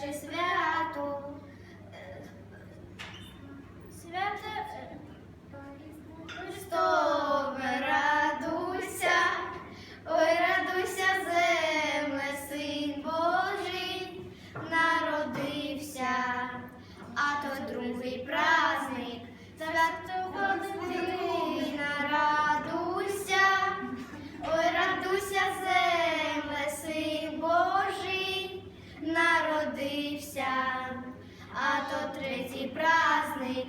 перше свято. Свято Христове радуйся, ой, радуйся, земле, син Божий народився, а то другий праздник, народився, а то третій праздник,